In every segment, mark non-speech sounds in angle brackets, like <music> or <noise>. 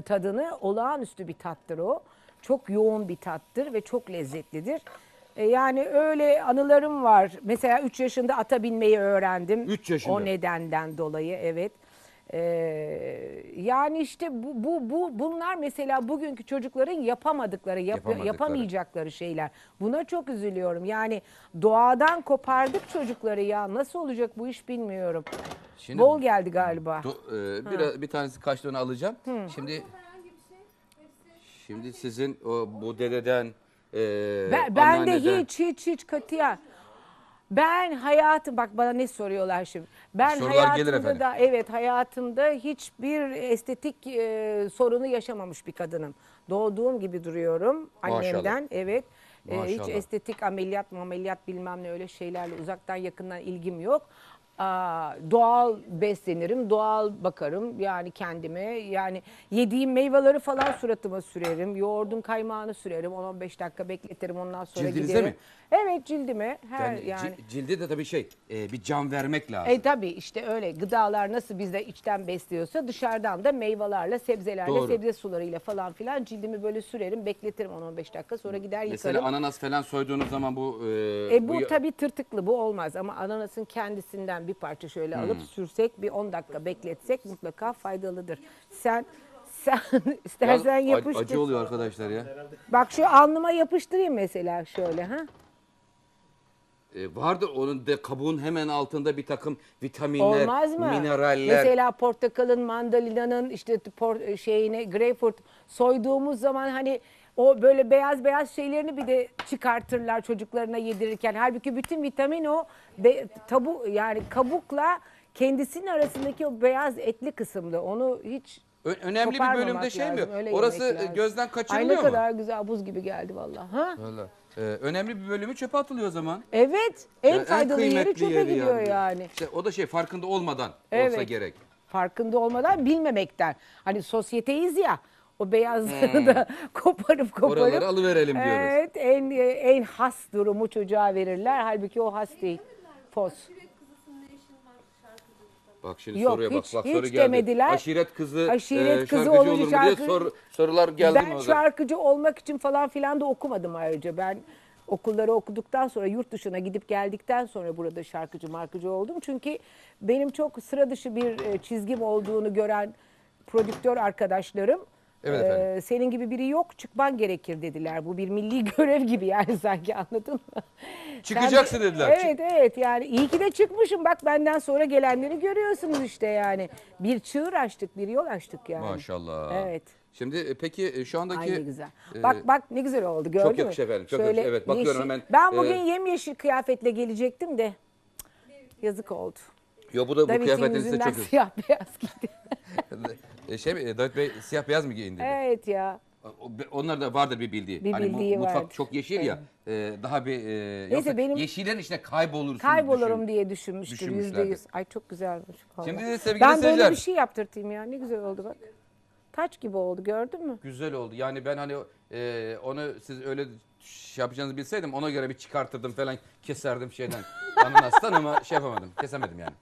tadını olağanüstü bir tattır o. Çok yoğun bir tattır ve çok lezzetlidir. E, Yani öyle anılarım var. Mesela 3 yaşında ata binmeyi öğrendim. Üç yaşında. O nedenden dolayı evet. Ee, yani işte bu, bu, bu bunlar mesela bugünkü çocukların yapamadıkları, yap- Yapamadıkları. yapamayacakları şeyler. Buna çok üzülüyorum. Yani doğadan kopardık çocukları ya. Nasıl olacak bu iş bilmiyorum. Şimdi- Bol geldi galiba. Do- e, bir, bir tanesi kaçtığını alacağım. Şimdi şimdi sizin o bu dededen e, Ben, ben de anneanneden- hiç hiç hiç katiyen. Ben hayatım bak bana ne soruyorlar şimdi. Ben Sorular gelir hayatımda efendim. da evet hayatımda hiçbir estetik e, sorunu yaşamamış bir kadınım. Doğduğum gibi duruyorum annemden evet. E, hiç Maşallah. estetik ameliyat ameliyat bilmem ne öyle şeylerle uzaktan yakından ilgim yok. Aa, doğal beslenirim, doğal bakarım yani kendime. Yani yediğim meyveleri falan suratıma sürerim. Yoğurdun kaymağını sürerim. 10-15 dakika bekletirim ondan sonra Cildinize giderim. mi? Evet cildime. Her Yani, yani. ci- cilde de tabii şey e, bir can vermek lazım. E tabii işte öyle gıdalar nasıl bizde içten besliyorsa dışarıdan da meyvelerle, sebzelerle, Doğru. sebze sularıyla falan filan cildimi böyle sürerim, bekletirim 10-15 dakika sonra gider Mesela yıkarım. ananas falan soyduğunuz zaman bu e, E bu, ya- tabii tırtıklı bu olmaz ama ananasın kendisinden bir parça şöyle Hmm. alıp sürsek bir 10 dakika bekletsek mutlaka faydalıdır. Sen sen <laughs> istersen yapıştır. acı oluyor arkadaşlar ya. Bak şu alnıma yapıştırayım mesela şöyle ha. E, vardır onun de kabuğun hemen altında bir takım vitaminler, Olmaz mı? mineraller. Mesela portakalın, mandalinanın işte por, şeyini, greyfurt soyduğumuz zaman hani o böyle beyaz beyaz şeylerini bir de çıkartırlar çocuklarına yedirirken. Halbuki bütün vitamin o be- tabu yani kabukla kendisinin arasındaki o beyaz etli kısımda. Onu hiç Ö- önemli bir koparmamak bölümde şey mi? öyle Orası yemek lazım. gözden Ay kaçırılıyor ne mu? kadar güzel buz gibi geldi vallahi. Ha? Vallahi. E, önemli bir bölümü çöpe atılıyor o zaman. Evet. En Yani faydalı yeri kıymetli çöpe yeri gidiyor yani. İşte o da şey farkında olmadan olsa Evet. gerek. farkında olmadan bilmemekten. Hani sosyeteyiz ya. O beyazları da <laughs> koparıp koparıp. Oraları alıverelim diyoruz. Evet en en has durumu çocuğa verirler. Halbuki o has değil. Fos. Bak şimdi Yok, soruya bak. hiç- bak hiç soru geldi. demediler. Aşiret kızı, Aşiret e, kızı şarkıcı olunca olur mu şarkı- diye sor- sorular geldi mi ben orada? şarkıcı olmak için falan filan da okumadım ayrıca. Ben okulları okuduktan sonra yurt dışına gidip geldikten sonra burada şarkıcı markıcı oldum. Çünkü benim çok sıra dışı bir e, çizgim olduğunu gören prodüktör arkadaşlarım Evet e, efendim. senin gibi biri yok çıkman gerekir dediler. Bu bir milli <laughs> görev gibi yani sanki anladın mı? Çıkacaksın dediler. Evet evet yani iyi ki de çıkmışım bak benden sonra gelenleri görüyorsunuz işte yani. Bir çığır açtık bir yol açtık yani. Maşallah. Evet. Şimdi e, peki e, şu andaki... Ay ne güzel. e, Bak bak ne güzel oldu gördün mü? yakışıyor efendim, çok yakışıyor. Evet, bakıyorum hemen, Ben e, bugün yemyeşil kıyafetle gelecektim de yazık oldu. Yo bu da bu David'in kıyafetiniz de çok siyah beyaz giydi. <laughs> <laughs> E, şey mi, e, David Bey siyah beyaz mı giyindi? evet ya. Onlar da vardır bir bildiği. Bir hani bildiği mutfak vardır. çok yeşil ya. e, daha bir e, yoksa benim- yeşillerin içine kaybolursun. Kaybolurum düşün. diye düşünmüştür yüzde yüz. Ay çok güzelmiş. vallahi. Şimdi sevgili ben böyle seyirciler- bir şey yaptırtayım ya ne güzel oldu bak. Taç gibi oldu gördün mü? Güzel oldu. Yani ben hani e, onu siz öyle şey yapacağınızı bilseydim ona göre bir çıkartırdım falan keserdim şeyden <laughs> ananastan ama şey yapamadım. Kesemedim yani.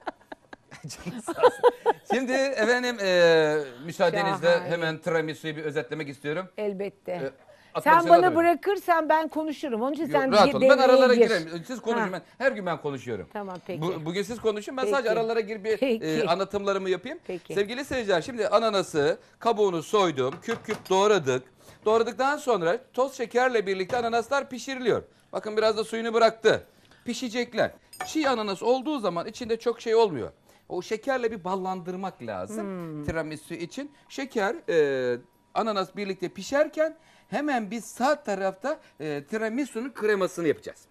<laughs> Şimdi efendim e, müsaadenizle Şahane. hemen tiramisu'yu bir özetlemek istiyorum. Elbette. E, sen bana atabilirim. bırakırsan ben konuşurum. Onun için Yok, sen rahat bir olun. Ben devreye aralara gir. girerim. Siz konuşun. Ha. Ben, her gün ben konuşuyorum. Tamam, peki. Bu- bugün siz konuşun. Ben Peki. sadece aralara girip bir Peki. e, anlatımlarımı yapayım. Peki. Sevgili seyirciler şimdi ananası kabuğunu soydum. Küp küp doğradık. Doğradıktan sonra toz şekerle birlikte ananaslar pişiriliyor. Bakın biraz da suyunu bıraktı. Pişecekler. Çiğ ananas olduğu zaman içinde çok şey olmuyor. O şekerle bir ballandırmak lazım Hmm. tiramisu için. Şeker, e, ananas birlikte pişerken hemen biz sağ tarafta e, tiramisu'nun kremasını yapacağız.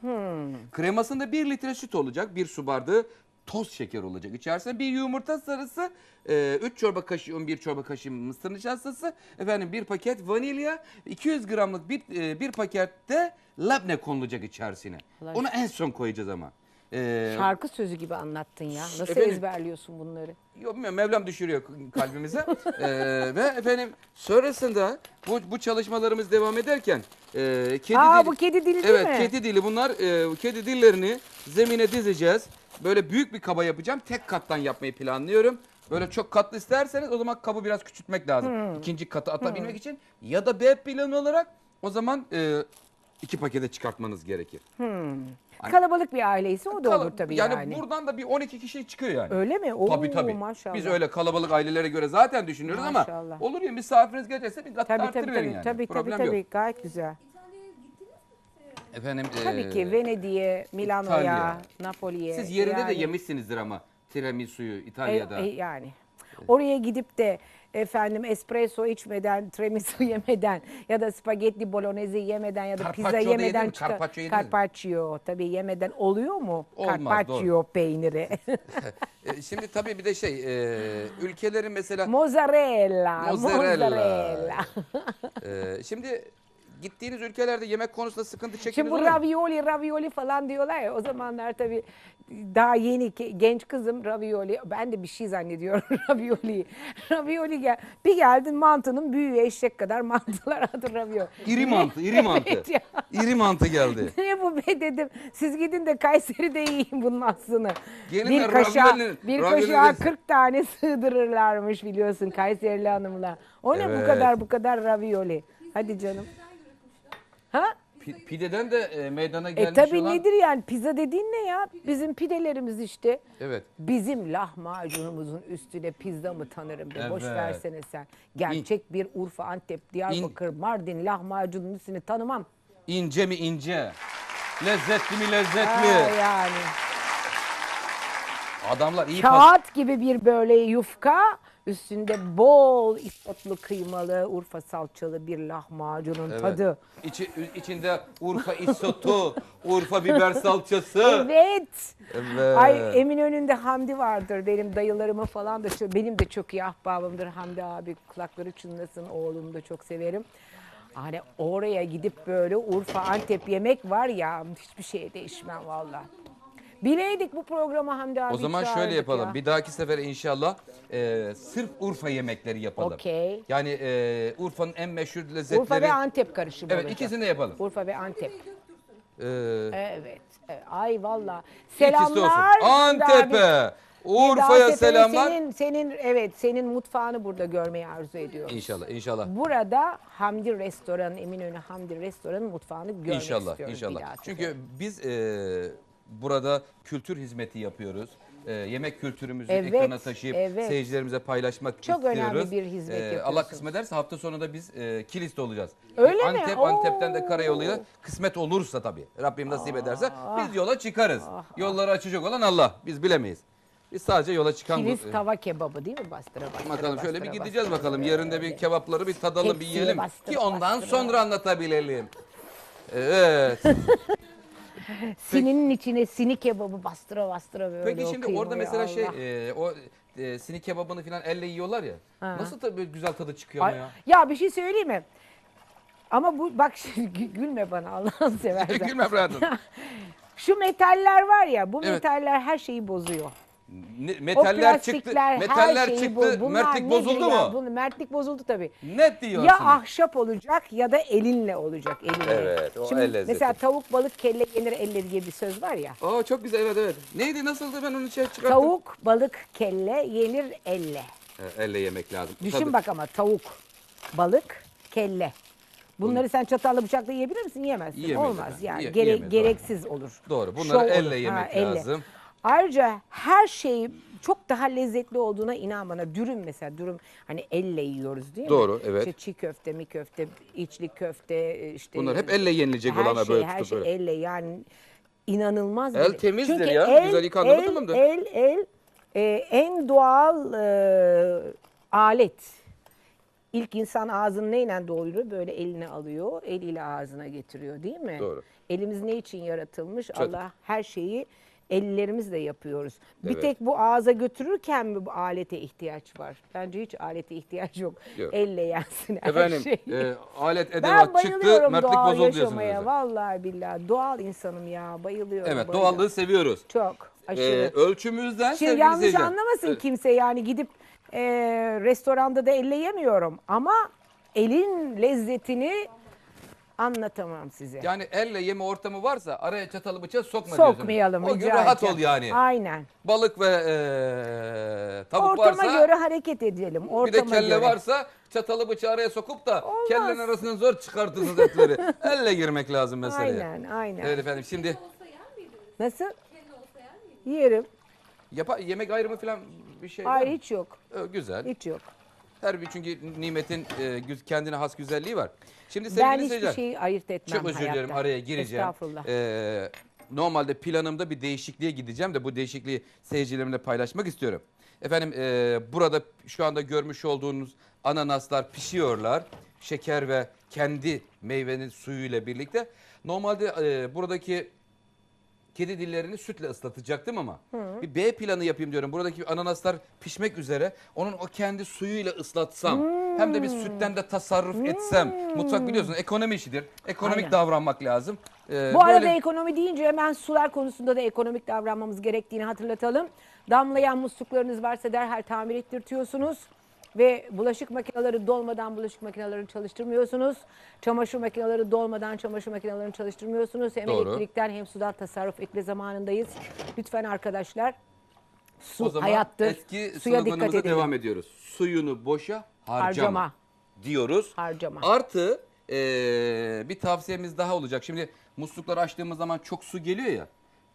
Kremasında 1 litre süt olacak, 1 su bardağı toz şeker olacak. İçerisinde bir yumurta sarısı, 3 çorba kaşığı un, 1 çorba kaşığı mısır nişastası, efendim bir paket vanilya, 200 gramlık bir, e, bir pakette labne konulacak içerisine. Onu en son koyacağız ama. E, Şarkı sözü gibi anlattın ya. Nasıl Efendim? ezberliyorsun bunları? Yok bilmiyorum, Mevlam düşürüyor kalbimize. <laughs> Ee, ve efendim sonrasında bu, bu çalışmalarımız devam ederken e, kedi Aa, dili- bu kedi dili değil evet, mi? kedi dili bunlar e, kedi dillerini zemine dizeceğiz. Böyle büyük bir kaba yapacağım. Tek kattan yapmayı planlıyorum. Böyle çok katlı isterseniz o zaman kabı biraz küçültmek lazım. Hmm. İkinci katı atabilmek için. Ya da B planı olarak o zaman e, iki pakete çıkartmanız gerekir. Hani- Kalabalık bir aileyse o da Kala- olur tabii yani. yani. buradan da bir 12 kişi çıkıyor yani. Öyle mi? Oo, tabii tabii. Maşallah. Biz öyle kalabalık ailelere göre zaten düşünüyoruz ama Maşallah. olur ya misafiriniz gelecekse bir kat Tabii tabii tabii. yani. Tabii tabii, Problem tabii. yok. Gayet güzel. Efendim Tabii e, ki Venedik'e, Milano'ya, İtalya. Napoli'ye. siz yerinde de yani- yemişsinizdir ama tiramisu'yu E, İtalya'da. e, yani. Oraya gidip de efendim espresso içmeden, tiramisu <laughs> yemeden ya da spagetti bolognese yemeden ya da Carpaccio pizza da yedin yemeden mi? çıkar- Carpaccio yediniz mi? Carpaccio tabii yemeden oluyor mu? Olmaz, Carpaccio peyniri. <laughs> E, şimdi tabii bir de şey e, ülkelerin mesela mozzarella, Mozzarella. mozzarella. e, şimdi gittiğiniz ülkelerde yemek konusunda sıkıntı Şimdi çektiniz bu olur mu? ravioli, ravioli falan diyorlar ya o zamanlar tabii daha yeni ke- genç kızım ravioli. Ben de bir şey zannediyorum <laughs> ravioli. Ravioli gel. Bir geldin mantının büyüğü eşek kadar mantılar adı ravioli. İri mantı, iri mantı. Evet <laughs> ya. İri mantı geldi. <laughs> Ne bu be dedim. Siz gidin de Kayseri'de yiyin bunun aslını. Gelin bir kaşığa, ravioli- bir ravioli kaşığa desin. 40 tane sığdırırlarmış biliyorsun Kayserili hanımlar. O ne bu Evet. kadar bu kadar ravioli. Hadi canım. Ha? Pi- Pideden de e, meydana E gelmiş tabii olan... nedir yani pizza dediğin ne ya? Bizim pidelerimiz işte. Evet. Bizim lahmacunumuzun üstüne pizza mı tanırım be? Boş Evet. versene sen. Gerçek bir Urfa, Antep, Diyarbakır, Mardin lahmacunun üstünü tanımam. İnce mi ince? Lezzetli mi lezzetli? Ha, yani. Adamlar iyi pas- Kağıt gibi bir böyle yufka. Üstünde bol isotlu kıymalı Urfa salçalı bir lahmacunun Evet. tadı. İçi, içinde Urfa isotu, <laughs> Urfa biber salçası. Evet. Evet. Ay Eminönü'nde Hamdi vardır benim dayılarımı falan da çok- benim de çok iyi ahbabımdır Hamdi abi kulakları çınlasın oğlumu da çok severim. Hani oraya gidip böyle Urfa Antep yemek var ya hiçbir şeye değişmem valla. Bileydik bu programı Hamdi abi O zaman şöyle yapalım. ya. Bir dahaki sefere inşallah e, sırf Urfa yemekleri yapalım. Okey. Yani e, Urfa'nın en meşhur lezzetleri. Urfa ve Antep karışımı Evet olacak. ikisini de yapalım. Urfa ve Antep. Ee, Evet. evet. Ay valla. Selamlar. Antep'e, Urfa'ya selamlar. Senin, senin evet senin mutfağını burada görmeyi arzu ediyorum. İnşallah, inşallah. Burada Hamdi Restoran, Eminönü Hamdi Restoran'ın mutfağını görmek İnşallah, istiyorum. bir inşallah. daha Çünkü biz e, burada kültür hizmeti yapıyoruz. E, yemek kültürümüzü Evet, ekrana taşıyıp evet. seyircilerimize paylaşmak Çok önemli istiyoruz. bir hizmet Allah yapıyorsunuz. kısmet ederse hafta sonu da biz e, Kilis'te olacağız. Öyle mi? Antep, Oo. Antep'ten de karayoluyla kısmet olursa tabii. Rabbim nasip ederse biz yola çıkarız. Yolları açacak olan Allah. Biz bilemeyiz. Biz sadece yola çıkan bu- Kilis tava kebabı değil mi? Bastıra bastıra. Bakalım şöyle bir bastıra, gideceğiz bastıra. bakalım. Yerinde bir kebapları bir tadalım, bir Tepsiye yiyelim. bastır, Ki ondan bastır. sonra anlatabilelim. <laughs> Evet. Sininin içine sini kebabı bastıra bastıra böyle Peki şimdi orada mesela Allah. şey e, o e, sinik kebabını falan elle yiyorlar ya. Ha. Nasıl tabii güzel tadı çıkıyor Ay, ama ya. ya bir şey söyleyeyim mi? Ama bu bak <laughs> şimdi gü- gülme bana Allah'ını <laughs> seversen. Gülme Fırat'ım. <laughs> Şu metaller var ya bu Evet. metaller her şeyi bozuyor. Ne- O Metaller çıktı. plastikler her Metaller şeyi çıktı. Bunlar Mertlik bozuldu ya? mu? Bunu, mertlik bozuldu tabii. Net diyorsun. Ya ahşap olacak ya da elinle olacak elinle. Evet, o Şimdi el lezzeti. mesela tavuk balık kelle yenir elle diye bir söz var ya. Aa çok güzel evet evet. Neydi nasıldı ben onu şey çıkarttım. Tavuk balık kelle yenir elle. Evet, elle yemek lazım. Düşün Tadı- bak ama tavuk balık kelle. Bunları sen çatalla bıçakla yiyebilir misin? Yiyemezsin. Yiyemeyiz Olmaz yani. Gere- yiyemeyiz, gereksiz olur. Doğru, bunları Şov elle olur. yemek lazım. Ayrıca her şey çok daha lezzetli olduğuna inan bana. Dürüm mesela dürüm hani elle yiyoruz değil mi? Doğru, evet. İşte çiğ köfte, mi köfte, içli köfte işte. Bunlar hep elle yenilecek her olanlar şey, böyle her tutup şey böyle. elle yani inanılmaz. El bir- temizdir ya, el- güzel yıkandı mı el, tamamdır. El, el, e, en doğal e, alet. İlk insan ağzını neyle doyuruyor? Böyle eline alıyor, eliyle ağzına getiriyor değil mi? Doğru. Elimiz ne için yaratılmış? Allah her şeyi ellerimizle yapıyoruz. Bir Evet. tek bu ağza götürürken mi bu alete ihtiyaç var? Bence hiç alete ihtiyaç yok. Yok. Elle yensin her Efendim şey. e, alet ben edevat çıktı bayılıyorum mertlik bozuldu diyorsunuz. yaşamaya. bize. Vallahi billahi. Doğal insanım ya. Bayılıyorum. Evet bayılıyorum. doğallığı seviyoruz. Çok. E, Aşırı. ölçümüzden Şimdi yanlış seyirciler. anlamasın E, kimse yani gidip e, restoranda da elle yemiyorum ama elin lezzetini Anlatamam size. Yani elle yeme ortamı varsa araya çatalı bıçağı sokma diyorsunuz. Sokmayalım O gün rica rahat edeceğim. ol yani. Aynen. Balık ve eee, tavuk Ortama varsa göre hareket edelim. Ortama bir de kelle göre. varsa çatalı bıçağı araya sokup da Olmaz. kellenin arasından zor çıkartırsınız etleri. <laughs> elle girmek lazım meseleye. Aynen aynen. Evet efendim şimdi Nasıl? Yerim. yapa, yemek ayrımı falan bir şey var Hayır mı? hiç yok. Ee, Güzel. Hiç yok. Her bir çünkü nimetin e, güz- kendine has güzelliği var. Şimdi Ben sevgili hiçbir seyirciler. şeyi ayırt etmem Çok özür hayatta. dilerim araya gireceğim. Estağfurullah. Ee, normalde planımda bir değişikliğe gideceğim de bu değişikliği seyircilerimle paylaşmak istiyorum. Efendim e, burada şu anda görmüş olduğunuz ananaslar pişiyorlar. Şeker ve kendi meyvenin suyuyla birlikte. Normalde e, buradaki kedi dillerini sütle ıslatacaktım ama bir B planı yapayım diyorum. Buradaki ananaslar pişmek üzere. Onun o kendi suyuyla ıslatsam. Hem de bir sütten de tasarruf etsem. Mutfak biliyorsun ekonomi işidir. Ekonomik Aynen. davranmak lazım. Ee, Bu arada böyle- ekonomi deyince hemen sular konusunda da ekonomik davranmamız gerektiğini hatırlatalım. Damlayan musluklarınız varsa derhal tamir ettirtiyorsunuz. Ve bulaşık makineleri dolmadan bulaşık makinelerini çalıştırmıyorsunuz. Çamaşır makineleri dolmadan çamaşır makinelerini çalıştırmıyorsunuz. Hem Doğru. elektrikten hem sudan tasarruf etme zamanındayız. Lütfen arkadaşlar su o zaman hayattır. eski Suya dikkat edelim. devam ediyoruz. Suyunu boşa harcama, Harcama. diyoruz. Harcama. Artı ee, bir tavsiyemiz daha olacak. Şimdi muslukları açtığımız zaman çok su geliyor ya.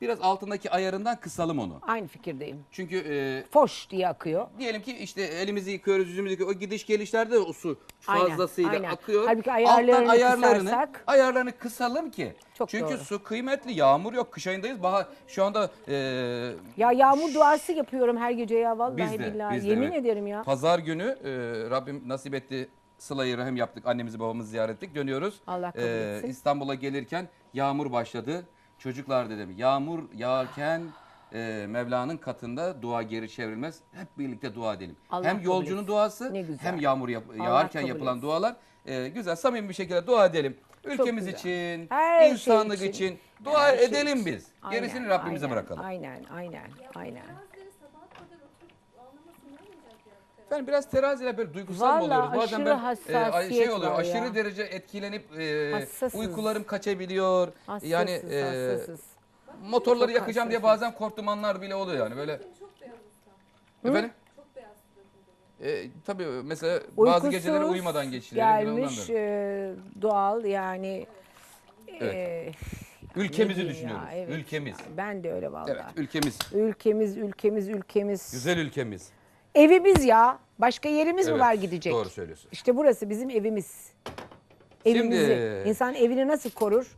Biraz altındaki ayarından kısalım onu. Aynı fikirdeyim. Çünkü e, Foş diye akıyor. diyelim ki işte elimizi yıkıyoruz, yüzümüzü yıkıyoruz. O gidiş gelişlerde o su Aynen, fazlasıyla aynen. akıyor. Halbuki ayarlarını ayarlarını, kısarsak- ayarlarını kısalım ki. Çok Çünkü doğru. su kıymetli, yağmur yok. Kış ayındayız. Bahar şu anda e, Ya yağmur duası yapıyorum her gece ya vallahi biz de, billahi. biz de, Yemin evet. ederim ya. Pazar günü e, Rabbim nasip etti. Sıla-i Rahim yaptık. Annemizi babamızı ziyaret ettik. Dönüyoruz. Allah kabul E, etsin. İstanbul'a gelirken yağmur başladı. Çocuklar dedim yağmur yağarken e, Mevla'nın katında dua geri çevrilmez. Hep birlikte dua edelim. Allah hem yolcunun etsin. duası hem yağmur yap- Allah yağarken yapılan etsin. dualar e, güzel samimi bir şekilde dua edelim. Ülkemiz için, Her şey insanlık için. için, dua Her şey edelim için. biz. Gerisini Aynen, Rabbimize aynen, bırakalım. Aynen, aynen, aynen. Bazıları sabaha kadar oturup ağlamasın ne olacak ya? Ben biraz teraziyle böyle duygusal mı Vallahi oluyoruz? Bazen aşırı ben hassasiyet şey oluyor var aşırı ya. derece etkilenip e, Hassasız. uykularım kaçabiliyor. Hassasız, yani e, motorları Çok yakacağım diye hassasız. bazen korktuğum anlar bile oluyor yani böyle. Çok beyaz ıslak. Efendim? Çok beyaz suratında. E, tabii mesela bazı Uykusuz geceleri uyumadan geçiriyorum. gelmiş e, doğal yani e, Ülkemizi ne diyeyim düşünüyoruz. ya, evet. Ülkemiz. ben de öyle vallahi. Evet ülkemiz. Ülkemiz, ülkemiz, ülkemiz. Güzel ülkemiz. Evimiz ya. Başka yerimiz mi Evet, var gidecek? Doğru söylüyorsun. İşte burası bizim evimiz. Evimizi. Şimdi- İnsan evini nasıl korur?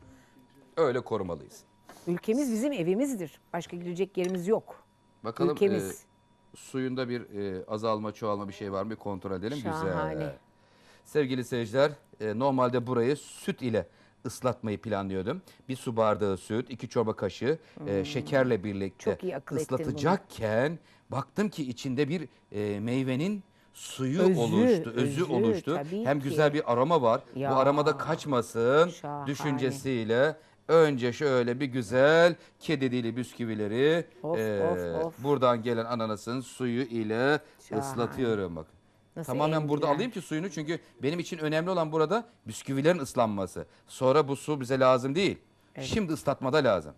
Öyle korumalıyız. Ülkemiz bizim evimizdir. Başka gidecek yerimiz yok. Bakalım Ülkemiz. e, suyunda bir e, azalma çoğalma bir şey var mı bir kontrol edelim. Şahane. Güzel. Sevgili seyirciler e, normalde burayı süt ile ıslatmayı planlıyordum. Bir su bardağı süt, iki çorba kaşığı e, şekerle birlikte Hmm. Çok iyi akıl ettin bunu. ıslatacakken baktım ki içinde bir e, meyvenin suyu Özü, oluştu, özü, özü, oluştu. tabii Hem ki. güzel bir aroma var. Ya, Bu aramada kaçmasın şahane. düşüncesiyle önce şöyle bir güzel kedi dili bisküvileri Of, e, of, of. buradan gelen ananasın suyu ile Şahane. ıslatıyorum bak. Nasıl Tamamen burada emdiler. alayım ki suyunu çünkü benim için önemli olan burada bisküvilerin ıslanması. Sonra bu su bize lazım değil. Şimdi ıslatmada lazım.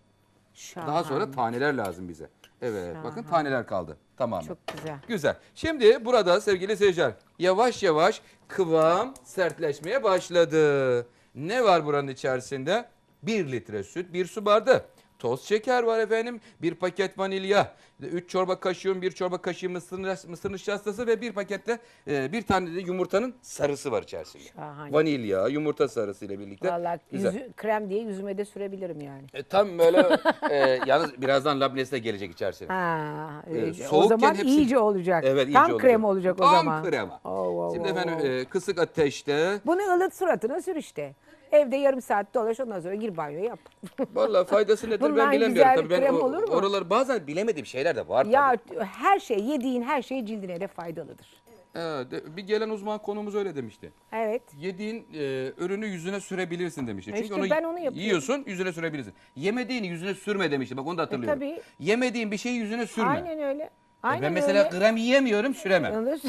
Daha sonra Şahane. taneler lazım bize. Evet bakın taneler kaldı. Tamam. Çok güzel. Güzel. Şimdi burada sevgili seyirciler yavaş yavaş kıvam sertleşmeye başladı. Ne var buranın içerisinde? 1 litre süt, 1 su bardağı. Toz şeker var efendim, bir paket vanilya, 3 çorba kaşığı, un, bir çorba kaşığı mısır, mısır nişastası ve bir pakette e, bir tane de yumurtanın sarısı var içerisinde. Şahane. Vanilya, yumurta sarısı ile birlikte. Vallahi Güzel. yüzü, krem diye yüzüme de sürebilirim yani. E, tam böyle e, <laughs> yalnız birazdan labnesi de gelecek içerisine. Ha, Ee, e, o zaman hepsi- iyice olacak. Evet, iyice Tam olacak. krem olacak o Tam zaman. krem. Oo, oo, Şimdi oo, efendim e, kısık ateşte Bunu ılıt suratına sür işte. Evde yarım saat dolaş ondan sonra gir banyo yap. <laughs> Vallahi faydası nedir Bundan ben bilemiyorum. güzel Tabii ben krem o- olur mu? oraları bazen bilemediğim şeyler de var ya tabii. her şey yediğin her şey cildine de faydalıdır. Evet, de- bir gelen uzman konumuz öyle demişti. Evet. Yediğin e, ürünü yüzüne sürebilirsin demişti. Çünkü işte onu, ben onu yapıyorum. yiyorsun yüzüne sürebilirsin. Yemediğini yüzüne sürme demişti. Bak onu da hatırlıyorum. tabii. Yemediğin bir şeyi yüzüne sürme. Aynen öyle. E, Aynen ben mesela öyle. krem yiyemiyorum süremem. Yanlış.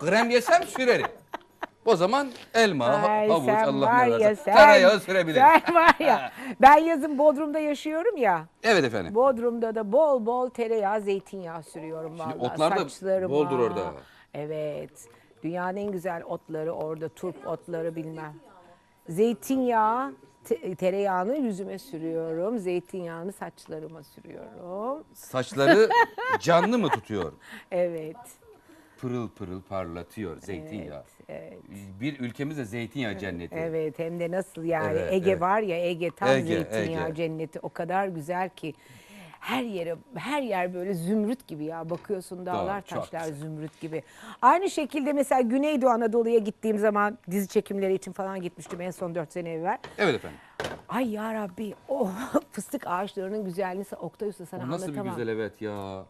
krem yesem sürerim. O zaman elma, Ay, havuç, sen Allah var ne ya sen- Tereyağı sürebiliriz. Sen var ya. Ben yazın Bodrum'da yaşıyorum ya. Evet efendim. Bodrum'da da bol bol tereyağı, zeytinyağı sürüyorum vallahi. otlar da Saçlarıma. boldur orada. Evet. Dünyanın en güzel otları orada. Turp otları bilmem. Zeytinyağı, te- tereyağını yüzüme sürüyorum. Zeytinyağını saçlarıma sürüyorum. Saçları canlı mı tutuyor? <laughs> Evet. Pırıl pırıl parlatıyor zeytinyağı. Evet. Bir ülkemizde zeytinyağı cenneti. Evet hem de nasıl yani Evet, Ege evet. var ya Ege tam Ege, zeytinyağı Ege. cenneti o kadar güzel ki her yere her yer böyle zümrüt gibi ya bakıyorsun dağlar çok taşlar zümrüt gibi. Aynı şekilde mesela Güneydoğu Anadolu'ya gittiğim zaman dizi çekimleri için falan gitmiştim en son 4 sene evvel. Evet efendim. Ay ya Rabbi o <laughs> fıstık ağaçlarının güzelliğini Oktay Usta sana O nasıl bir anlatamam. güzel evet ya.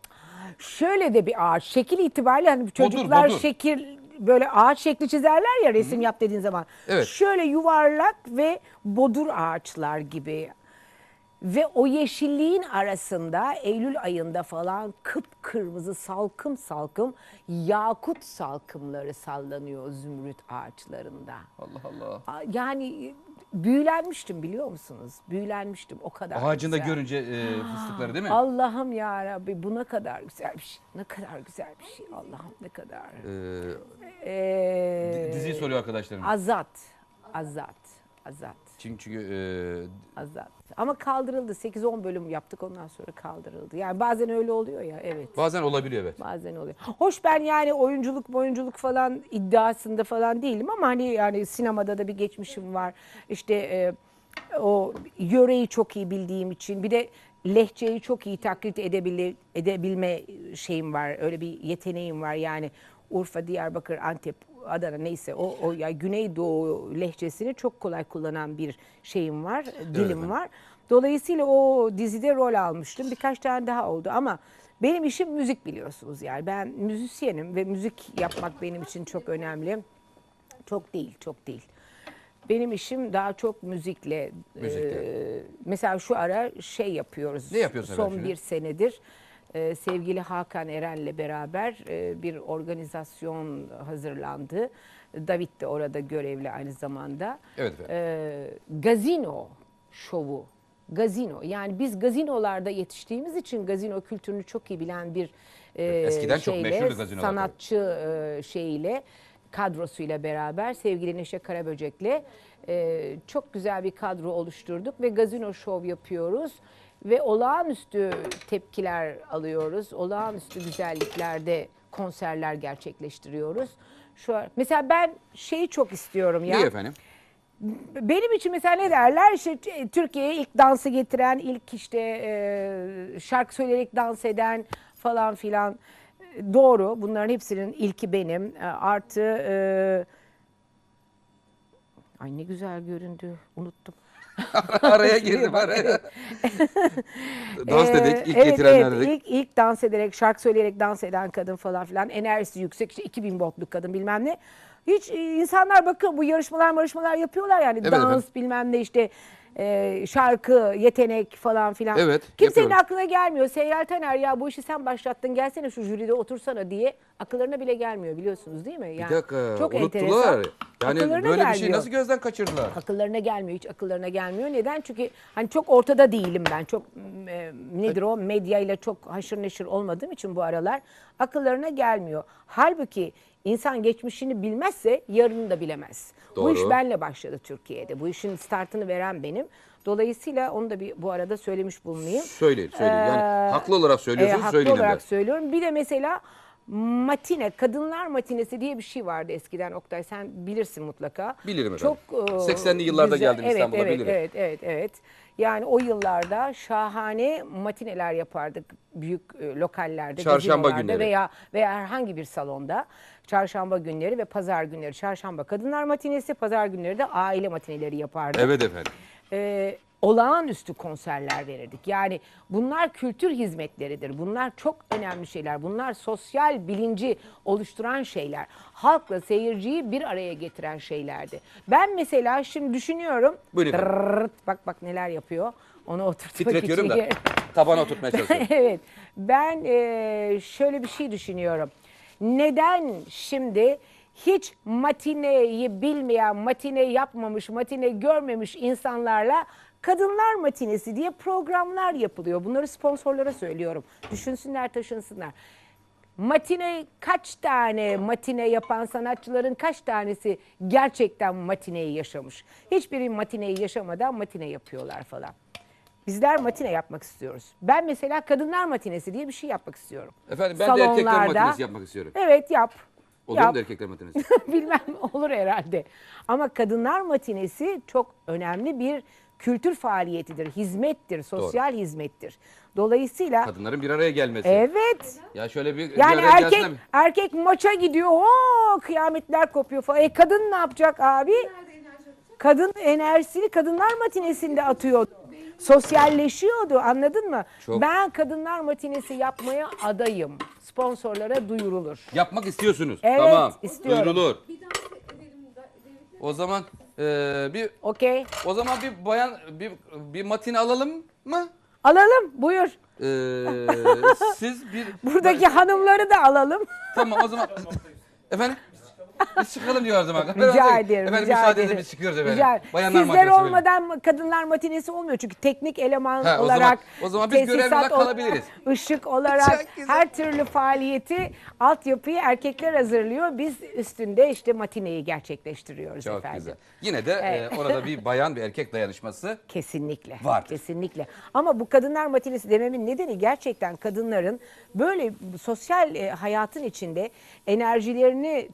Şöyle de bir ağaç. Şekil itibariyle hani çocuklar bodur. şekil böyle ağaç şekli çizerler ya resim yap dediğin zaman. Evet. Şöyle yuvarlak ve bodur ağaçlar gibi. Ve o yeşilliğin arasında Eylül ayında falan kıpkırmızı salkım salkım yakut salkımları sallanıyor zümrüt ağaçlarında. Allah Allah. Yani büyülenmiştim biliyor musunuz? Büyülenmiştim o kadar. Ağacında güzel. görünce e, fıstıkları değil mi? Allah'ım ya Rabbi bu ne kadar güzel bir şey. Ne kadar güzel bir şey. Allah'ım ne kadar. Ee, Ee, diziyi soruyor arkadaşlarım. Azat. Azat. Azat. Çünkü çünkü e, Azat. Ama kaldırıldı. 8-10 bölüm yaptık ondan sonra kaldırıldı. Yani bazen öyle oluyor ya evet. bazen olabiliyor evet. Bazen oluyor. Hoş ben yani oyunculuk oyunculuk falan iddiasında falan değilim ama hani yani sinemada da bir geçmişim var. İşte e, o yöreyi çok iyi bildiğim için bir de lehçeyi çok iyi taklit edebile, edebilme şeyim var. Öyle bir yeteneğim var yani. Urfa, Diyarbakır, Antep, Adana neyse o, o ya Güneydoğu lehçesini çok kolay kullanan bir şeyim var, dilim efendim. var. Dolayısıyla o dizide rol almıştım. Birkaç tane daha oldu ama benim işim müzik biliyorsunuz yani. Ben müzisyenim ve müzik yapmak benim için çok önemli. Çok değil, çok değil. Benim işim daha çok müzikle. Müzikle. e, mesela şu ara şey yapıyoruz. Ne yapıyorsun Son bir senedir e, sevgili Hakan Eren'le beraber e, bir organizasyon hazırlandı. David de orada görevli aynı zamanda. Evet efendim. E, gazino şovu. Gazino. Yani biz gazinolarda yetiştiğimiz için gazino kültürünü çok iyi bilen bir e, eskiden çok şeyle, meşhurdu gazinolar sanatçı e, şeyiyle kadrosuyla beraber sevgili Neşe Karaböcek'le e, çok güzel bir kadro oluşturduk ve gazino şov yapıyoruz ve olağanüstü tepkiler alıyoruz. Olağanüstü güzelliklerde konserler gerçekleştiriyoruz. Şu an, mesela ben şeyi çok istiyorum ya. İyi efendim. Benim için mesela ne derler işte t- Türkiye'ye ilk dansı getiren, ilk işte e, şarkı söyleyerek dans eden falan filan. E, Doğru bunların hepsinin ilki benim. E, Artı e, ay ne güzel göründü unuttum. <laughs> araya girdim araya. <laughs> Dans Ee, dedik, ilk evet, getirenler evet, dedik. Ilk, ilk dans ederek, şarkı söyleyerek dans eden kadın falan filan. Enerjisi yüksek işte 2000 voltluk kadın bilmem ne. Hiç e, insanlar bakın bu yarışmalar marışmalar yapıyorlar yani. Evet dans efendim. bilmem ne işte e, şarkı, yetenek falan filan. Evet, Kimsenin yapıyorum. aklına gelmiyor. Seyyal Taner ya bu işi sen başlattın gelsene şu jüride otursana diye akıllarına bile gelmiyor biliyorsunuz değil mi? Yani Bir dakika çok unuttular. enteresan. Yani Akıllarına böyle bir şey gelmiyor. nasıl gözden kaçırdılar? Akıllarına gelmiyor, hiç akıllarına gelmiyor. Neden? Çünkü hani çok ortada değilim ben. Çok e, nedir o? Medyayla çok haşır neşir olmadığım için bu aralar akıllarına gelmiyor. Halbuki insan geçmişini bilmezse yarını da bilemez. Bu iş Doğru. benle başladı Türkiye'de. Bu işin startını veren benim. Dolayısıyla onu da bir bu arada söylemiş bulunayım. Söyleyin, söyleyin. Yani Ee, haklı olarak söylüyorsunuz, e, haklı söyleyin de. olarak söylüyorum. Bir de mesela matine, kadınlar matinesi diye bir şey vardı eskiden Oktay. Sen bilirsin mutlaka. Bilirim Çok efendim. e, 80'li yıllarda geldim evet, İstanbul'a, evet, bilirim. Evet, evet, evet. Yani o yıllarda şahane matineler yapardık büyük e, lokallerde, Çarşamba günleri. veya veya herhangi bir salonda. Çarşamba günleri ve pazar günleri. Çarşamba kadınlar matinesi, pazar günleri de aile matineleri yapardık Evet efendim. e, olağanüstü konserler verirdik. Yani bunlar kültür hizmetleridir. Bunlar çok önemli şeyler. Bunlar sosyal bilinci oluşturan şeyler. Halkla seyirciyi bir araya getiren şeylerdi. Ben mesela şimdi düşünüyorum. Buyurun efendim. Bak bak neler yapıyor. Onu oturtmak Titretiyorum için. da tabana oturtmaya çalışıyorum. <laughs> evet. Ben e, şöyle bir şey düşünüyorum. Neden şimdi hiç matineyi bilmeyen, matine yapmamış, matine görmemiş insanlarla kadınlar matinesi diye programlar yapılıyor. Bunları sponsorlara söylüyorum. Düşünsünler, taşınsınlar. Matine kaç tane matine yapan sanatçıların kaç tanesi gerçekten matineyi yaşamış? Hiçbiri matineyi yaşamadan matine yapıyorlar falan. Bizler matine yapmak istiyoruz. Ben mesela kadınlar matinesi diye bir şey yapmak istiyorum. Efendim ben de erkekler Salonlarda- matinesi yapmak istiyorum. Evet yap. Olur Yap. mu da erkekler <laughs> matinesi? Bilmem olur herhalde. Ama kadınlar matinesi çok önemli bir kültür faaliyetidir, hizmettir, sosyal hizmettir. Dolayısıyla Kadınların bir araya gelmesi. evet. Ya şöyle bir bir Yani araya erkek gelsene. erkek maça gidiyor. Oo kıyametler kopuyor falan. E kadın ne yapacak abi? Kadın enerjisini kadınlar matinesinde atıyor. Sosyalleşiyordu anladın mı? Çok. Ben kadınlar matinesi yapmaya adayım. Sponsorlara duyurulur. Yapmak istiyorsunuz. Evet, tamam. istiyorum. Duyurulur. Bir dans edelim. O zaman eee, bir Okey. o zaman bir bayan bir bir matine alalım mı? Alalım buyur. Eee, <laughs> siz bir Buradaki hanımları da alalım. Tamam o zaman efendim biz çıkalım diyor o zaman. Rica ederim. Efendim rica müsaadenizle ederim. biz çıkıyoruz efendim. Rica- Bayanlar Sizler matinesi benim. olmadan kadınlar matinesi olmuyor. Çünkü teknik eleman Ha, o olarak, zaman- o zaman biz tesisat görevli olarak olarak, kalabiliriz. <laughs> ışık olarak Çok güzel. her türlü faaliyeti, altyapıyı erkekler hazırlıyor. Biz üstünde işte matineyi gerçekleştiriyoruz Çok efendim. güzel. Yine de Evet. e, orada <laughs> bir bayan bir erkek dayanışması Kesinlikle. Vardır. Kesinlikle. Ama bu kadınlar matinesi dememin nedeni gerçekten kadınların böyle sosyal e, hayatın içinde enerjilerini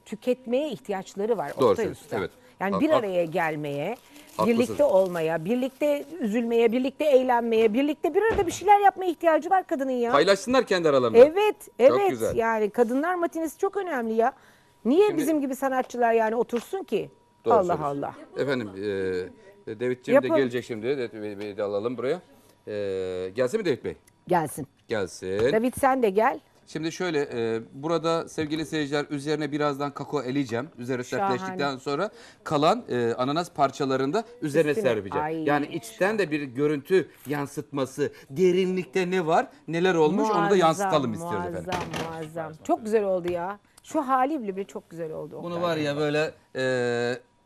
tüketmeye ihtiyaçları var. Doğru Oktay Usta. evet. Yani bir araya gelmeye, Haklısın. birlikte olmaya, birlikte üzülmeye, birlikte eğlenmeye, birlikte bir arada bir şeyler yapmaya ihtiyacı var kadının ya. paylaşsınlar kendi aralarında. Evet, evet. güzel. Yani kadınlar matinesi çok önemli ya. Niye Şimdi- bizim gibi sanatçılar yani otursun ki? Doğru Allah söylüyorsun. Allah. Efendim e, David'ciğim de Yapalım. gelecek şimdi. David Bey'i de alalım buraya. E, gelsin mi David Bey? Gelsin. Gelsin. David sen de gel. Şimdi şöyle e, burada sevgili seyirciler üzerine birazdan kakao eleyeceğim. Üzeri Şahane. sertleştikten sonra kalan e, ananas parçalarını da üzerine Üstüne. serpeceğim. Ay. Yani içten de bir görüntü yansıtması, derinlikte ne var, neler olmuş onu da yansıtalım istiyoruz muazzam, efendim. Muazzam, Çok güzel oldu ya. Şu hali bile çok güzel oldu. Bunu Oktay var Bey. ya böyle e,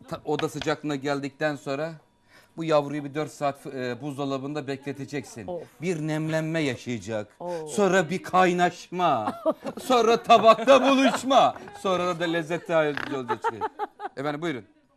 ta- oda sıcaklığına geldikten sonra bu yavruyu bir 4 saat e, buzdolabında bekleteceksin. Of. Bir nemlenme yaşayacak. Of. Sonra bir kaynaşma. sonra tabakta buluşma. Sonra da lezzet olacak. Efendim buyurun.